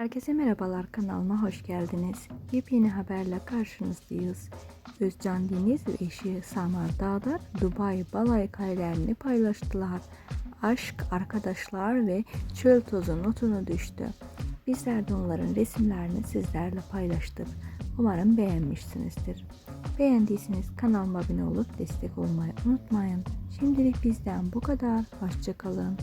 Herkese merhabalar kanalıma hoş geldiniz. Yepyeni haberle karşınızdayız. Özcan Deniz ve eşi Samar Dağdar Dubai Balay karelerini paylaştılar. Aşk, arkadaşlar ve çöl tozu notunu düştü. Bizler de onların resimlerini sizlerle paylaştık. Umarım beğenmişsinizdir. Beğendiyseniz kanalıma abone olup destek olmayı unutmayın. Şimdilik bizden bu kadar. Hoşçakalın.